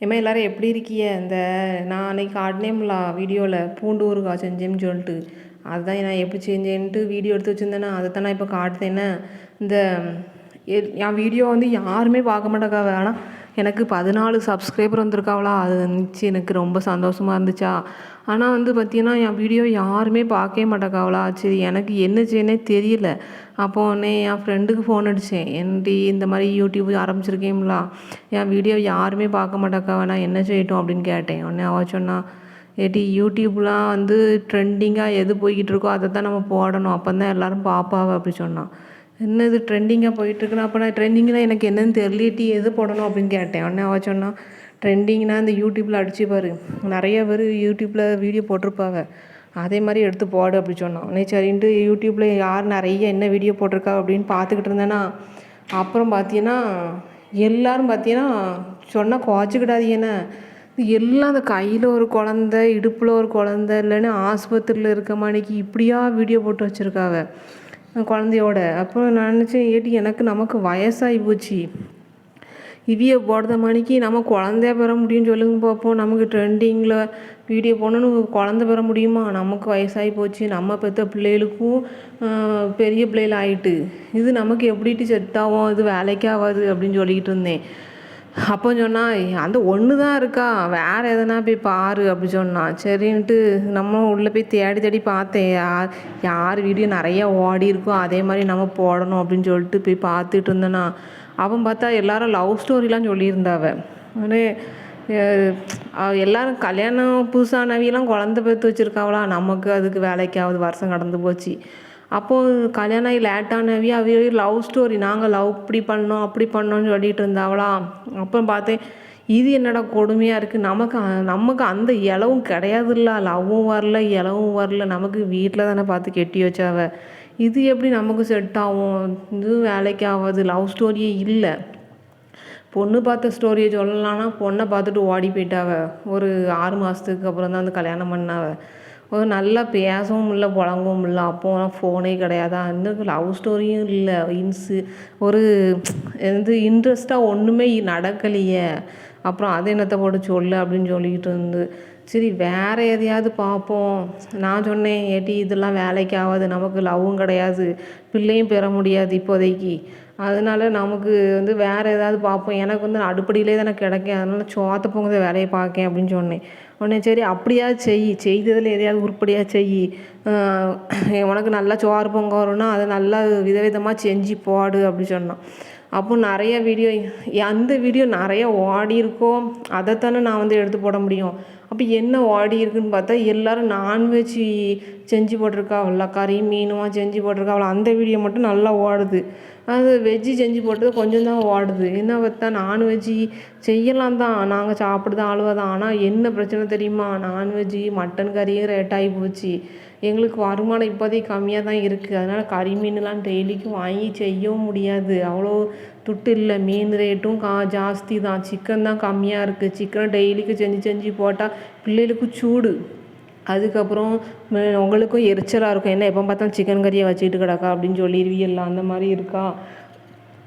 ஏமா எல்லாரும் எப்படி இருக்கீங்க? இந்த நான் அன்னைக்கு ஆடினேம்லா வீடியோவில் பூண்டு ஊறுகாய் செஞ்சேன்னு சொல்லிட்டு. அதுதான் நான் எப்படி செஞ்சேன்ட்டு வீடியோ எடுத்து வச்சுருந்தேன்னா அதை தான் நான் இப்போ காட்டுதேன்னா இந்த எ- என் வீடியோ வந்து யாருமே பார்க்க மாட்டேக்காவ ஆனால் எனக்கு பதினாலு சப்ஸ்கிரைபர் வந்திருக்காவளா? அது வந்துச்சு எனக்கு ரொம்ப சந்தோஷமாக இருந்துச்சா? ஆனால் வந்து பார்த்தீங்கன்னா என் வீடியோ யாருமே பார்க்கவே மாட்டேக்காவளா? சரி எனக்கு என்ன செய்யனே தெரியல. அப்போ உடனே என் ஃப்ரெண்டுக்கு ஃபோன் அடித்தேன் என்னடி இந்த மாதிரி யூடியூப் ஆரம்பிச்சிருக்கேங்களா? என் வீடியோ யாருமே பார்க்க மாட்டேக்காவா நான் என்ன செய்யட்டும் அப்படின்னு கேட்டேன். உடனே அவள் சொன்னா ஏடி யூடியூப்லாம் வந்து ட்ரெண்டிங்காக எது போய்கிட்டு இருக்கோ அதை தான் நம்ம போடணும். அப்போ தான் எல்லோரும் பார்ப்பாவ அப்படி சொன்னான் என்ன இது ட்ரெண்டிங்காக போயிட்டுருக்குன்னு? அப்போ நான் ட்ரெண்டிங்னால் எனக்கு என்னென்னு தெரியலட்டி எது போடணும் அப்படின்னு கேட்டேன். உடனே அவ ட்ரெண்டிங்னால் ட்ரெண்டிங்னா இந்த யூடியூப்பில் அடிச்சு பாரு. நிறைய பேர் யூடியூப்பில் வீடியோ போட்டிருப்பாவ அதே மாதிரி எடுத்து போடு அப்படி சொன்னான். உடனே சரின்ட்டு யூடியூப்பில் யார் நிறைய என்ன வீடியோ போட்டிருக்கா அப்படின்னு பார்த்துக்கிட்டு இருந்தேன்னா அப்புறம் பார்த்தீங்கன்னா எல்லோரும் பார்த்தீங்கன்னா சொன்னால் குறைச்சிக்கிடாதீங்கண்ணே எல்லாம் அந்த கையில் ஒரு குழந்த இடுப்பில் ஒரு குழந்த இல்லைன்னா ஆஸ்பத்திரியில் இருக்க மாணிக்கு இப்படியா வீடியோ போட்டு வச்சுருக்காவ. குழந்தையோட. அப்போ நான் நினச்சேன் ஏட்டி எனக்கு நமக்கு வயசாகி போச்சு. இவிய போடுற மணிக்கு நம்ம குழந்தைய பெற முடியும்னு சொல்லுங்க பார்ப்போம் நமக்கு ட்ரெண்டிங்கில் வீடியோ போனோன்னு குழந்த பெற முடியுமா? நமக்கு வயசாகி போச்சு. நம்ம பெற்ற பிள்ளைகளுக்கும் பெரிய பிள்ளைகள் ஆகிட்டு இது நமக்கு எப்படிட்டு செட் ஆகும்? இது வேலைக்கு ஆகாது அப்படின்னு சொல்லிக்கிட்டு இருந்தேன். அப்போ சொன்னால் அந்த ஒன்று தான் இருக்கா? வேறு எதனா போய் பாரு அப்படி சொன்னான் சரின்ட்டு நம்ம உள்ளே போய் தேடி தேடி பார்த்தேன். யார் யார் வீடியோ நிறையா ஓடி இருக்கோ அதே மாதிரி நம்ம போடணும் அப்படின்னு சொல்லிட்டு போய் பார்த்துட்டு இருந்தேனா. அவன் பார்த்தா எல்லாரும் லவ் ஸ்டோரிலாம் சொல்லியிருந்தாவ உடனே எல்லாரும் கல்யாணம் புதுசானவியெல்லாம் குழந்த பெற்று வச்சுருக்காவளா? நமக்கு அதுக்கு வேலைக்காவது வருஷம் கடந்து போச்சு. அப்போது கல்யாணம் ஆகி லேட்டானவே அவைய லவ் ஸ்டோரி நாங்கள் லவ் இப்படி பண்ணோம் அப்படி பண்ணோம்னு சொல்லிட்டு இருந்தாவளா? அப்புறம் பார்த்தேன் இது என்னடா கொடுமையாக இருக்குது நமக்கு நமக்கு அந்த இலவும் கிடையாதுல்ல. லவ்வும் வரல இலவும் வரல. நமக்கு வீட்டில் தானே பார்த்து கெட்டி வச்சாவ. இது எப்படி நமக்கு செட் ஆகும்? இது வேலைக்கு ஆகாது. லவ் ஸ்டோரியே இல்லை. பொண்ணு பார்த்த ஸ்டோரியை சொல்லலாம்னா பொண்ணை பார்த்துட்டு ஓடி போயிட்டாவ. ஒரு ஆறு மாதத்துக்கு அப்புறம் தான் வந்து கல்யாணம் பண்ணாவ. ஒரு நல்லா பேசவும் இல்லை புழங்கவும் இல்லை. அப்போலாம் ஃபோனே கிடையாதா. இன்னும் லவ் ஸ்டோரியும் இல்லை. இன்ஸு ஒரு வந்து இன்ட்ரெஸ்ட்டாக ஒன்றுமே நடக்கலையே. அப்புறம் அது என்னத்தை போட்டு சொல்லு அப்படின்னு சொல்லிக்கிட்டு இருந்து. சரி வேறு எதையாவது பார்ப்போம். நான் சொன்னேன் ஏட்டி இதெல்லாம் வேலைக்கு ஆகாது நமக்கு லவ்வும் கிடையாது. பிள்ளையும் பெற முடியாது இப்போதைக்கு. அதனால நமக்கு வந்து வேறு ஏதாவது பார்ப்போம். எனக்கு வந்து அடுப்படியிலே தானே கிடைக்கும் அதனால சோத்த பொங்குத வேலையை பார்க்கேன் அப்படின்னு சொன்னேன். உடனே சரி அப்படியாவது செய். செய்ததில் எதையாவது உருப்படியாக செய். உனக்கு நல்லா சோறு பொங்க வரும்னா அதை நல்லா விதவிதமாக செஞ்சு போடு அப்படி சொன்னான். அப்போ நிறைய வீடியோ அந்த வீடியோ நிறைய ஓடி இருக்கோ அதைத்தானே நான் வந்து எடுத்து போட முடியும். அப்போ என்ன ஓடி இருக்குன்னு பார்த்தா எல்லோரும் நான்வெஜ் செஞ்சு போட்டிருக்காவல்ல கறி மீனுமா செஞ்சு போட்டிருக்காவல அந்த வீடியோ மட்டும் நல்லா ஓடுது. அது வெஜ்ஜி செஞ்சு போட்டது கொஞ்சம் தான் ஓடுது. என்ன பார்த்தா நான்வெஜ்ஜி செய்யலாம் தான். நாங்கள் சாப்பிடுதான் ஆளுவ தான். ஆனால் என்ன பிரச்சனை தெரியுமா? நான்வெஜ்ஜி மட்டன் கறியும் ரேட் ஆகி போச்சு. எங்களுக்கு வருமானம் இப்போதைக்கு கம்மியாக தான் இருக்குது அதனால் கறி மீன்லாம் டெய்லிக்கும் வாங்கி செய்யவும் முடியாது. அவ்வளோ துட்டு இல்லை. மீன் ரேட்டும் கா ஜாஸ்தி தான். சிக்கன் தான் கம்மியாக இருக்குது சிக்கனை டெய்லிக்கு செஞ்சு செஞ்சு போட்டால் பிள்ளைகளுக்கு சூடு. அதுக்கப்புறம் உங்களுக்கும் எரிச்சலாக இருக்கும். என்ன எப்போ பார்த்தாலும் சிக்கன் கறியை வச்சுக்கிட்டு கிடக்கா? அப்படின்னு சொல்லிடுவீல்ல அந்த மாதிரி இருக்கா?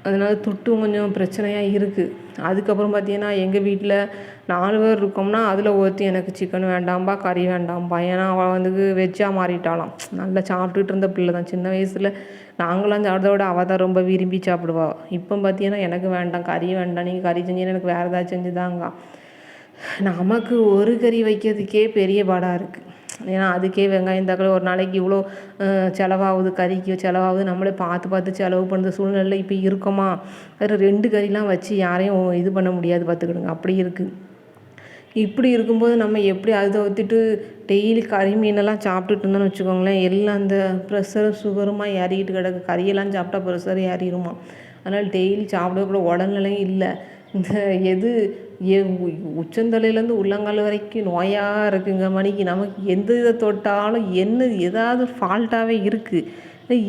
அதனால் துட்டும் கொஞ்சம் பிரச்சனையாக இருக்குது அதுக்கப்புறம் பார்த்தீங்கன்னா எங்கள் வீட்டில் நாலு பேர் இருக்கோம்னா அதில் ஒருத்தி எனக்கு சிக்கன் வேண்டாம்பா கறி வேண்டாம்பா. ஏன்னா அவள் வந்து வெஜ்ஜாக மாறிட்டாளாம். நல்லா சாப்பிட்டுட்டு இருந்த பிள்ளை தான் சின்ன வயசில் நாங்களாம் சாப்பிட்றத விட அவள் தான் ரொம்ப விரும்பி சாப்பிடுவா. இப்போ பார்த்தீங்கன்னா எனக்கு வேண்டாம் கறி வேண்டாம். நீங்கள் கறி செஞ்சீங்கன்னா எனக்கு வேறு ஏதாவது செஞ்சுதாங்க. நமக்கு ஒரு கறி வைக்கிறதுக்கே பெரிய பாடாக இருக்குது ஏன்னா அதுக்கே வெங்காயம் தக்காளி ஒரு நாளைக்கு இவ்வளோ செலவாகுது கறிக்கு செலவாகுது. நம்மளே பார்த்து பார்த்து செலவு பண்ணுற சூழ்நிலை இப்போ இருக்கோமா? வேறு ரெண்டு கறிலாம் வச்சு யாரையும் இது பண்ண முடியாது பார்த்துக்கிடுங்க. அப்படி இருக்குது இப்படி இருக்கும்போது நம்ம எப்படி அதை ஒத்துட்டு டெய்லி கறி மீனெல்லாம் சாப்பிட்டுட்டு இருந்தோம்னு வச்சுக்கோங்களேன். எல்லாம் அந்த ப்ரெஷரும் சுகருமாக ஏறிக்கிட்டு கிடக்கு. கறியெல்லாம் சாப்பிட்டா ப்ரெஷர் ஏறிடுமா? அதனால் டெய்லி சாப்பிடக்கூட உடல்நிலையும் இல்லை. இந்த எது உச்சந்தலையிலேருந்து உள்ளங்கால் வரைக்கும் நோயாக இருக்குங்க மணிக்கு நமக்கு எந்த இதை தொட்டாலும் என்ன ஏதாவது ஃபால்ட்டாகவே இருக்குது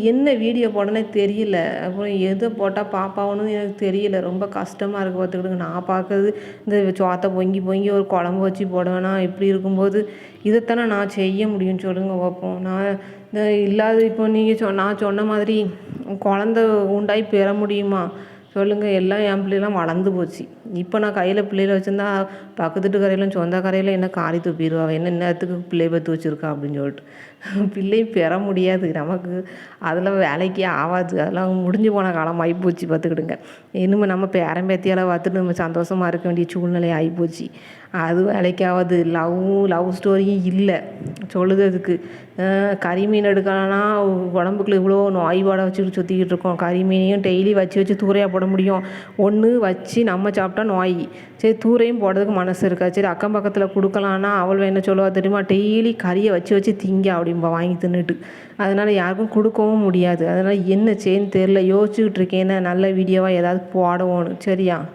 என்ன வீடியோ போடனே தெரியல. அப்புறம் எதை போட்டால் பாப்பாவணும் எனக்கு தெரியல. ரொம்ப கஷ்டமாக இருக்குது பார்த்துக்கிடுங்க. நான் பார்க்கறது இந்த சோத்தை பொங்கி பொங்கி ஒரு குழம்பு வச்சு போடுவேனா இப்படி இருக்கும்போது இதைத்தானே நான் செய்ய முடியும் சொல்லுங்கள் பார்ப்போம். நான் இந்த இல்லாத இப்போ நீங்கள் சொ நான் சொன்ன மாதிரி குழந்த உண்டாய் பெற முடியுமா? சொல்லுங்கள் எல்லாம் என் பிள்ளைலாம் வளர்ந்து போச்சு. இப்போ நான் கையில் பிள்ளைகளை வச்சுருந்தா பக்கத்து சொந்த சொந்தக்காரையிலும் என்ன காரி துப்பிடுவா என்ன நேரத்துக்கு பிள்ளைய பத்து வச்சுருக்கா அப்படின்னு சொல்லிட்டு. பிள்ளையும் பெற முடியாது. நமக்கு அதில் வேலைக்கே ஆகாது அதெல்லாம் முடிஞ்சு போன காலம் ஆகிப்போச்சு பார்த்துக்கிடுங்க. இனிமேல் நம்ம பேரன் பேத்தியால் பார்த்துட்டு நம்ம சந்தோஷமாக இருக்க வேண்டிய சூழ்நிலை ஆகிப்போச்சு அது வேலைக்கு ஆகாது லவ்வும் லவ் ஸ்டோரியும் இல்லை. சொல்லுறதுக்கு கறி மீன் எடுக்கலாம்னா உடம்புக்குள்ள இவ்வளோ நோய்பாடை வச்சுட்டு சுற்றிக்கிட்டு இருக்கோம். கறி மீனையும் டெய்லி வச்சு வச்சு தூரையாக போட முடியும். ஒன்று வச்சு நம்ம சாப்பிட்டு நோய். சரி தூரையும் போடுறதுக்கு மனசு இருக்கா? சரி அக்கம் பக்கத்தில் கொடுக்கலான்னா அவள் என்ன சொல்லுவா தெரியுமா? டெய்லி கறியை வச்சு வச்சு திங்க அப்படிம்பா வாங்கி தின்னுட்டு. அதனால் யாருக்கும் கொடுக்கவும் முடியாது. அதனால் என்ன செய்யன்னு தெரில யோசிச்சுக்கிட்டு இருக்கேன்னா நல்ல வீடியோவாக ஏதாவது போடணும் சரியா?